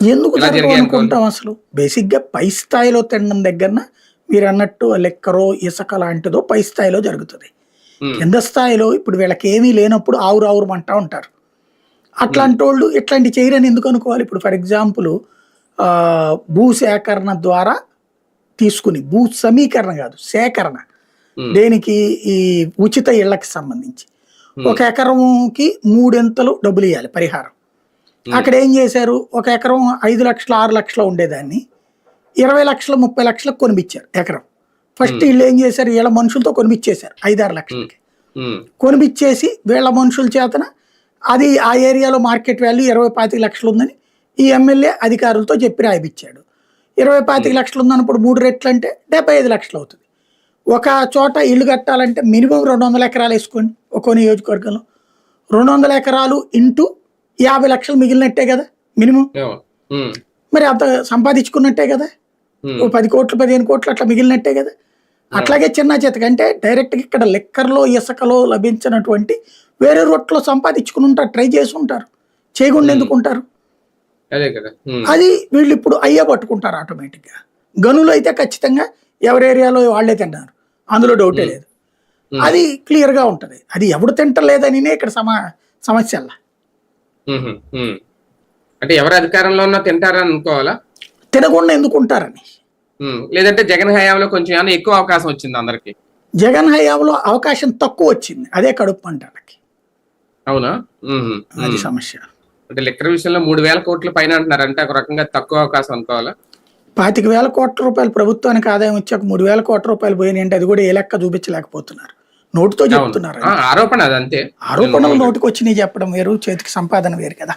ఎందుకు అనుకుంటాం అసలు? బేసిక్గా పై స్థాయిలో తినడం దగ్గర మీరు అన్నట్టు లెక్కరో ఇసుక లాంటిదో పై స్థాయిలో జరుగుతుంది. కింద స్థాయిలో ఇప్పుడు వీళ్ళకి ఏమీ లేనప్పుడు ఆవురు ఆవురమంటా ఉంటారు. అట్లాంటి వాళ్ళు ఇట్లాంటి చేయరని ఎందుకు అనుకోవాలి? ఇప్పుడు ఫర్ ఎగ్జాంపుల్ భూ సేకరణ ద్వారా తీసుకుని భూ సమీకరణ కాదు సేకరణ. దేనికి? ఈ ఉచిత ఇళ్ళకి సంబంధించి. ఒక ఎకరంకి మూడెంతలు డబ్బులు ఇవ్వాలి పరిహారం. అక్కడ ఏం చేశారు? ఒక ఎకరం ఐదు లక్షలు ఆరు లక్షలు ఉండేదాన్ని. ఇరవై లక్షలు ముప్పై లక్షలకు కొనిపించారు ఎకరం. ఫస్ట్ వీళ్ళు ఏం చేశారు? వీళ్ళ మనుషులతో కొనిపించేశారు ఐదారు లక్షలకి. ఉమ్, కొనిపించేసి వీళ్ళ మనుషుల చేతన అది ఆ ఏరియాలో మార్కెట్ వాల్యూ ఇరవై పాతిక లక్షలు ఉందని ఈ ఎమ్మెల్యే అధికారులతో చెప్పి రాయిపించాడు ఇరవై పాతిక లక్షలు ఉందన్నప్పుడు మూడు రెట్లు అంటే డెబ్బై ఐదు లక్షలు అవుతుంది. ఒక చోట ఇల్లు కట్టాలంటే మినిమం రెండు వందల ఎకరాలు వేసుకోండి ఒక్కో నియోజకవర్గంలో. రెండు వందల ఎకరాలు ఇంటూ యాభై లక్షలు మిగిలినట్టే కదా మినిమం? మరి అంత సంపాదించుకున్నట్టే కదా? ఓ పది కోట్లు పదిహేను కోట్లు అట్లా మిగిలినట్టే కదా? అట్లాగే చిన్న చేతకి అంటే డైరెక్ట్గా ఇక్కడ లెక్కర్లో ఇసుకలో లభించినటువంటి వేరే రొట్లో సంపాదించుకుని ఉంటారు ట్రై చేసి ఉంటారు చేయకుండా ఎందుకు ఉంటారు అదే వీళ్ళు ఇప్పుడు అయ్యే పట్టుకుంటారు ఆటోమేటిక్గా గనులు అయితే ఖచ్చితంగా ఎవరి ఏరియాలో వాళ్ళే తింటారు. అందులో డౌటే లేదు. అది క్లియర్గా ఉంటుంది. అది ఎవడు తింటలేదని ఇక్కడ సమ సమస్య అలా. ఉమ్, ఉమ్. అంటే ఎవరు అధికారంలో ఉన్నా తింటారని అనుకోవాలా? తినకుండా ఎందుకు ఉంటారని? లేదంటే జగన్ హయాంలో కొంచెం ఎక్కువ అవకాశం వచ్చింది అందరికి? జగన్ హయాంలో అవకాశం తక్కువ వచ్చింది. అదే కడుపు అంటానికి అవునా? అది. సమస్య. అంటే లెక్కల విషయంలో మూడు వేల కోట్ల పైన అంటున్నారు. అంటే ఒక రకంగా తక్కువ అవకాశం అనుకోవాలా? పాతిక వేల కోట్ల రూపాయలు ప్రభుత్వానికి ఆదాయం వచ్చాక మూడు వేల కోట్ల రూపాయలు పోయినాయి అంటే అది కూడా ఏ లెక్క చూపించలేకపోతున్నారు. నోటితో చెప్తున్నారు ఆరోపణ అది అంతే ఆరోపణలు నోటికి వచ్చినాయి చెప్పడం వేరు చేతికి సంపాదన వేరు కదా.